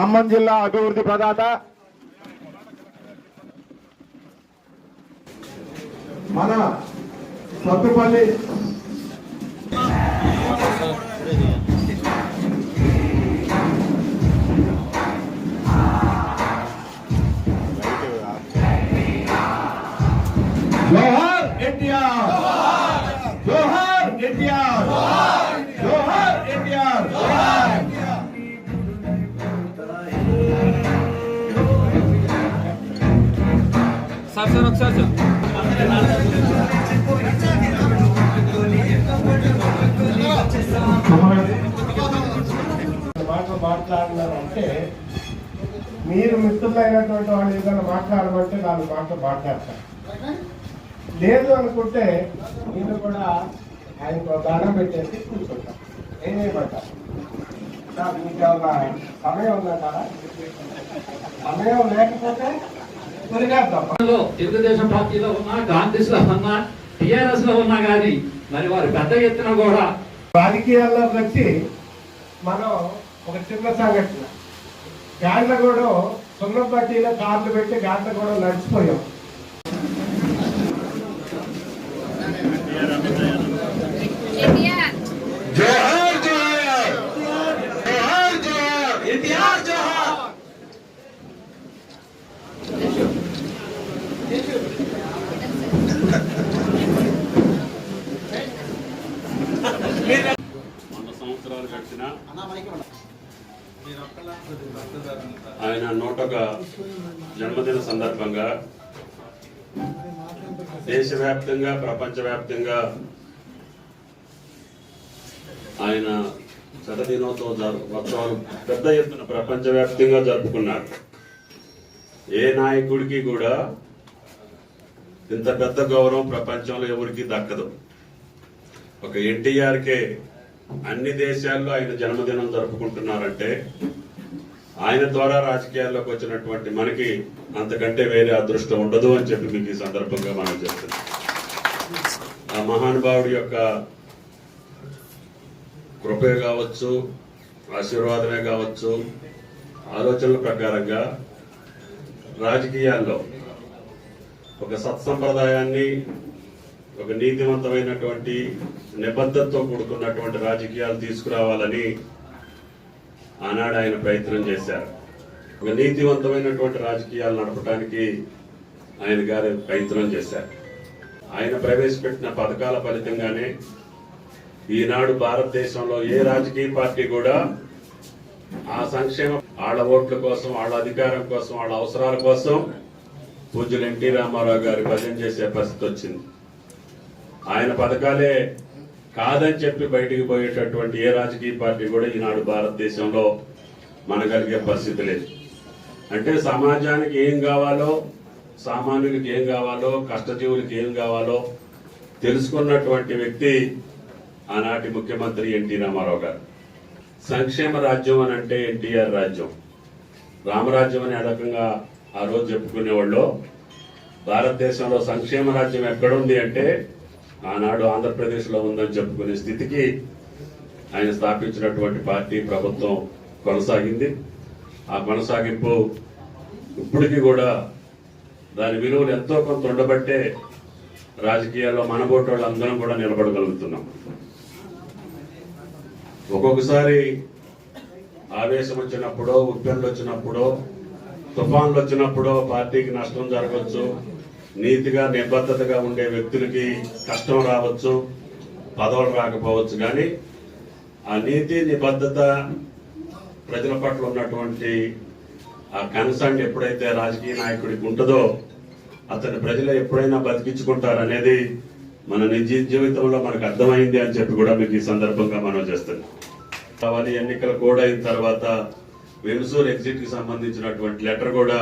ఖమ్మం జిల్లా అభివృద్ధి ప్రదాత. మన సత్తుపల్లి సార్ సార్ ఒకసారి మీరు మిత్రులైనటువంటి వాళ్ళు ఏదైనా మాట్లాడమంటే నాలుగు మాటలు మాట్లాడతారు. లేదు అనుకుంటే నేను కూడా ఆయనకు దానం పెట్టేసి కూర్చుంటాను ఏం చేయమంటారు? మీకు ఏమన్నా సమయం ఉందంటారా సమయం లేకపోతే తెలుగుదేశం పార్టీలో ఉన్నా కాంగ్రెస్లో ఉన్నా టిఆర్ఎస్లో ఉన్నా కానీ మరి వారు పెద్ద ఎత్తున కూడా రాజకీయాల్లోకి వచ్చి మనం ఒక చిన్న సంఘటన. గాండ్లగూడ సున్నం పట్టీలో కార్లు పెట్టి గాండ్లగూడ నడిచిపోయాం. ఎన్టీఆర్ వంద సంవత్సరాలు గడిచిన ఆయన నూటొక జన్మదిన సందర్భంగా దేశవ్యాప్తంగా ప్రపంచవ్యాప్తంగా ఆయన శతదినోత్సవ జరు- ఉత్సవాలు పెద్ద ఎత్తున ప్రపంచవ్యాప్తంగా జరుపుకున్నారు. ఏ నాయకుడికి కూడా ఇంత పెద్ద గౌరవం ప్రపంచంలో ఎవరికి దక్కదు. ఒక ఎన్టీఆర్కే అన్ని దేశాల్లో ఆయన జన్మదినం జరుపుకుంటున్నారంటే ఆయన ద్వారా రాజకీయాల్లోకి వచ్చినటువంటి మనకి అంతకంటే వేరే అదృష్టం ఉండదు అని చెప్పి మీకు ఈ సందర్భంగా మనం చెప్తున్నాం. ఆ మహానుభావుడి యొక్క కృపే కావచ్చు ఆశీర్వాదమే కావచ్చు ఆలోచనల ప్రకారంగా రాజకీయాల్లో ఒక సత్సంప్రదాయాన్ని ఒక నీతివంతమైనటువంటి నిబద్ధతతో కూడుకున్నటువంటి రాజకీయాలు తీసుకురావాలని ఆనాడు ఆయన ప్రయత్నం చేశారు. ఒక నీతివంతమైనటువంటి రాజకీయాలు నడపడానికి ఆయన గారు ప్రయత్నం చేశారు. ఆయన ప్రవేశపెట్టిన పథకాల ఫలితంగానే ఈనాడు భారతదేశంలో ఏ రాజకీయ పార్టీ కూడా ఆ సంక్షేమ వాళ్ళ ఓట్ల కోసం వాళ్ళ అధికారం కోసం వాళ్ళ అవసరాల కోసం పూజ్యులు ఎన్టీ రామారావు గారి భజన చేసే పరిస్థితి వచ్చింది. ఆయన పథకాలే కాదని చెప్పి బయటికి పోయేటటువంటి ఏ రాజకీయ పార్టీ కూడా ఈనాడు భారతదేశంలో మనగలిగే పరిస్థితి లేదు. అంటే సమాజానికి ఏం కావాలో సామాన్యులకి ఏం కావాలో కష్టజీవులకి ఏం కావాలో తెలుసుకున్నటువంటి వ్యక్తి ఆనాటి ముఖ్యమంత్రి ఎన్టీ రామారావు గారు. సంక్షేమ రాజ్యం అని అంటే ఎన్టీఆర్ రాజ్యం. రామరాజ్యం అనే రకంగా ఆ రోజు చెప్పుకునేవాళ్ళు. భారతదేశంలో సంక్షేమ రాజ్యం ఎక్కడుంది అంటే ఆనాడు ఆంధ్రప్రదేశ్లో ఉందని చెప్పుకునే స్థితికి ఆయన స్థాపించినటువంటి పార్టీ ప్రభుత్వం కొనసాగింది. ఆ కొనసాగింపు ఇప్పటికీ కూడా దాని విలువలు ఎంతో కొంత ఉండబట్టే రాజకీయాల్లో మనబోటి వాళ్ళు అందరం కూడా నిలబడగలుగుతున్నాం. ఒక్కొక్కసారి ఆవేశం వచ్చినప్పుడో ఉప్పెన్లు వచ్చినప్పుడో తుఫాన్లు వచ్చినప్పుడో పార్టీకి నష్టం జరగవచ్చు. నీతిగా నిబద్ధతగా ఉండే వ్యక్తులకి కష్టం రావచ్చు పదవులు రాకపోవచ్చు కానీ ఆ నీతి నిబద్ధత ప్రజల పట్ల ఉన్నటువంటి ఆ కన్సర్న్ ఎప్పుడైతే రాజకీయ నాయకుడికి ఉంటుందో అతని ప్రజలు ఎప్పుడైనా బతికించుకుంటారనేది మన నిజ జీవితంలో మనకు అర్థమైంది అని చెప్పి కూడా మీకు ఈ సందర్భంగా మనం చేస్తున్నాం అవన్నీ ఎన్నికలు కూడా అయిన తర్వాత వెలుసూరు ఎగ్జిట్కి సంబంధించినటువంటి లెటర్ కూడా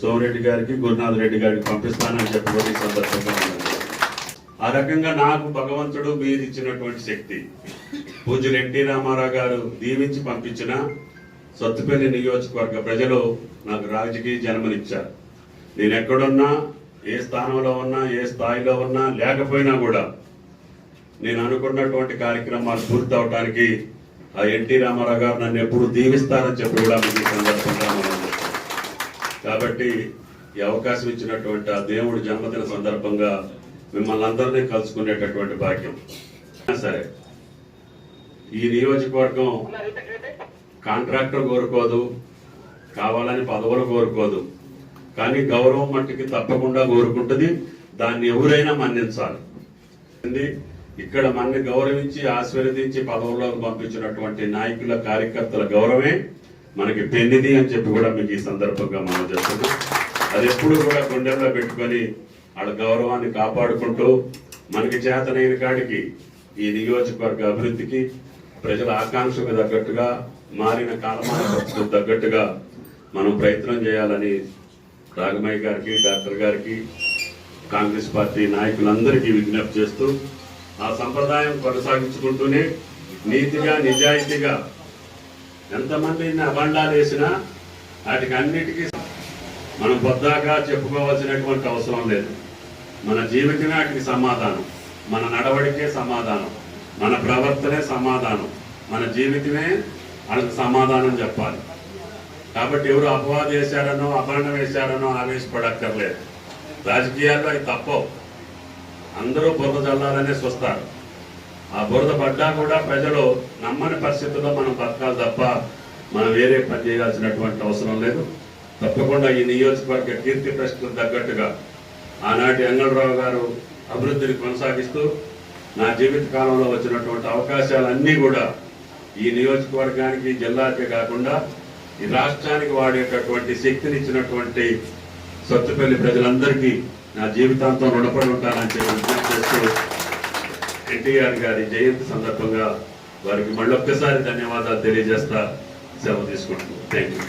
సోమిరెడ్డి గారికి గురునాథ్ రెడ్డి గారికి పంపిస్తానని చెప్పి ఈ సందర్భంగా ఆ రకంగా నాకు భగవంతుడు మీరు ఇచ్చినటువంటి శక్తి. పూజలు ఎన్టీ రామారావు గారు దీవించి పంపించిన సత్తుపల్లి నియోజకవర్గ ప్రజలు నాకు రాజకీయ జన్మనిచ్చారు. నేను ఎక్కడున్నా ఏ స్థానంలో ఉన్నా ఏ స్థాయిలో ఉన్నా లేకపోయినా కూడా నేను అనుకున్నటువంటి కార్యక్రమాలు పూర్తి అవడానికి ఆ ఎన్టీ రామారావు గారు నన్ను ఎప్పుడు దీవిస్తారని చెప్పి కూడా మీకు సందర్భంగా కాబట్టి ఈ అవకాశం ఇచ్చినటువంటి ఆ దేవుడి జన్మదిన సందర్భంగా మిమ్మల్ని అందరినీ కలుసుకునేటటువంటి భాగ్యం. సరే ఈ నియోజకవర్గం కాంట్రాక్టర్ కోరుకోదు కావాలని పదవులు కోరుకోదు. కానీ గౌరవం మట్టికి తప్పకుండా కోరుకుంటుంది దాన్ని ఎవరైనా మన్నించాలి. ఇక్కడ మనని గౌరవించి ఆశీర్వదించి పదవుల్లోకి పంపించినటువంటి నాయకుల కార్యకర్తల గౌరవమే మనకి పెన్నిది అని చెప్పి కూడా మీకు ఈ సందర్భంగా మనం చెప్తున్నాం. అది ఎప్పుడు కూడా గుండెల్లో పెట్టుకొని వాళ్ళ గౌరవాన్ని కాపాడుకుంటూ మనకి చేతనైన కాడికి ఈ నియోజకవర్గ అభివృద్ధికి ప్రజల ఆకాంక్షకు తగ్గట్టుగా మారిన కాలమానకు తగ్గట్టుగా మనం ప్రయత్నం చేయాలని రాగమయ్య గారికి డాక్టర్ గారికి కాంగ్రెస్ పార్టీ నాయకులందరికీ విజ్ఞప్తి చేస్తూ ఆ సంప్రదాయం కొనసాగించుకుంటూనే నీతిగా నిజాయితీగా ఎంతమంది ఇన్ని అబండాలు వేసినా వాటికి అన్నిటికీ మనం పొద్దాకా చెప్పుకోవాల్సినటువంటి అవసరం లేదు. మన జీవితమే వాటికి సమాధానం. మన నడవడికే సమాధానం. మన ప్రవర్తనే సమాధానం. మన జీవితమే వాళ్ళకి సమాధానం చెప్పాలి. కాబట్టి ఎవరు అపవాదం వేశారనో అపహరణ వేశారనో ఆవేశపడక్కర్లేదు. రాజకీయాల్లో అవి తప్పవు. అందరూ బురద చల్లాలనే చూస్తారు. ఆ బురద పడ్డా కూడా ప్రజలు నమ్మని పరిస్థితుల్లో మనం బతకాలి తప్ప మనం వేరే పని చేయాల్సినటువంటి అవసరం లేదు. తప్పకుండా ఈ నియోజకవర్గ కీర్తి ప్రశ్నకు తగ్గట్టుగా ఆనాటి అంగళరావు గారు అభివృద్ధిని కొనసాగిస్తూ నా జీవిత కాలంలో వచ్చినటువంటి అవకాశాలన్నీ కూడా ఈ నియోజకవర్గానికి జిల్లాకే కాకుండా ఈ రాష్ట్రానికి వాడేటటువంటి శక్తిని ఇచ్చినటువంటి సత్తుపల్లి ప్రజలందరికీ నా జీవితాంతం రుణపడి ఉంటానని చెప్పి విజ్ఞప్తి చేస్తూ ఎన్టీఆర్ గారి జయంతి సందర్భంగా వారికి మళ్ళొక్కసారి ధన్యవాదాలు తెలియజేస్తా సెలవు తీసుకుంటున్నాను. Thank you